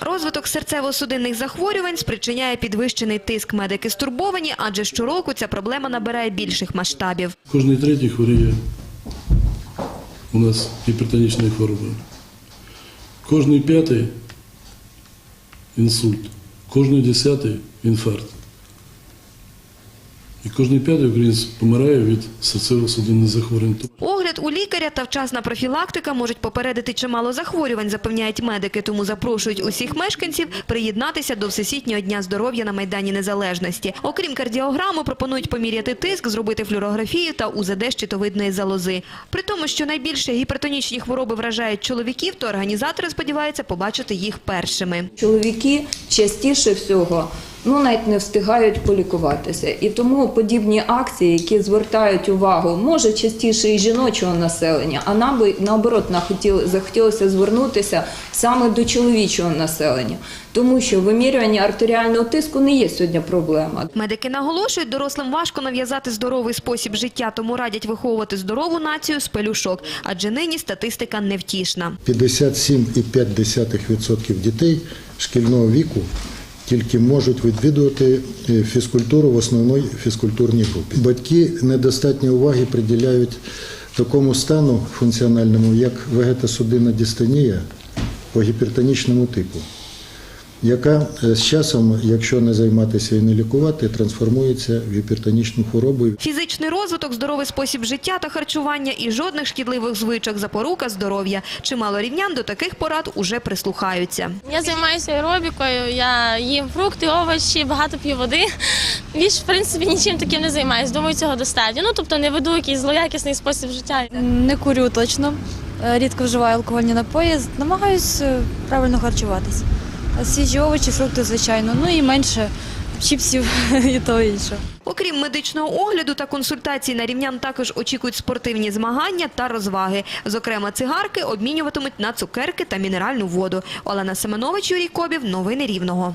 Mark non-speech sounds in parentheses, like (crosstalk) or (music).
Розвиток серцево-судинних захворювань спричиняє підвищений тиск. Медики стурбовані, адже щороку ця проблема набирає більших масштабів. Кожний третій хворіє у нас гіпертонічною хворобою. Кожний п'ятий інсульт, кожний десятий інфаркт. І кожний п'ятий українець помирає від серцево-судинних захворювань. Огляд у лікаря та вчасна профілактика можуть попередити чимало захворювань, запевняють медики. Тому запрошують усіх мешканців приєднатися до Всесвітнього дня здоров'я на Майдані Незалежності. Окрім кардіограми, пропонують поміряти тиск, зробити флюорографію та УЗД щитовидної залози. При тому, що найбільше гіпертонічні хвороби вражають чоловіків, то організатори сподіваються побачити їх першими. Чоловіки частіше всього ну навіть не встигають полікуватися. І тому подібні акції, які звертають увагу, може частіше і жіночого населення, а нам би наоборот нахотіли- захотілося звернутися саме до чоловічого населення, тому що вимірювання артеріального тиску не є сьогодні проблема. Медики наголошують, дорослим важко нав'язати здоровий спосіб життя, тому радять виховувати здорову націю з пелюшок, адже нині статистика невтішна. 57,5% дітей шкільного віку тільки можуть відвідувати е, фізкультуру в основній фізкультурній групі. Батьки недостатньо уваги приділяють такому стану функціональному, як вегетосудинна дистонія по гіпертонічному типу, яка е, з часом, якщо не займатися і не лікувати, трансформується в гіпертонічну хворобу. Фізичний розвиток, здоровий спосіб життя та харчування і жодних шкідливих звичок – запорука здоров'я. Чимало рівнян до таких порад уже прислухаються. Я займаюся аеробікою, я їм фрукти, овочі, багато п'ю води. Більш, в принципі, нічим таким не займаюся. Думаю, цього достатньо. Ну, тобто не веду якийсь злоякісний спосіб життя. Не курю точно, е, рідко вживаю алкогольні напої. Намагаюсь е, правильно харчуватись. Свіжі овочі, фрукти, звичайно, ну і менше чіпсів (laughs) і того іншого. Окрім медичного огляду та консультацій на рівнян також очікують спортивні змагання та розваги. Зокрема, цигарки обмінюватимуть на цукерки та мінеральну воду. Олена Семенович, Юрій Кобів. Новини Рівного.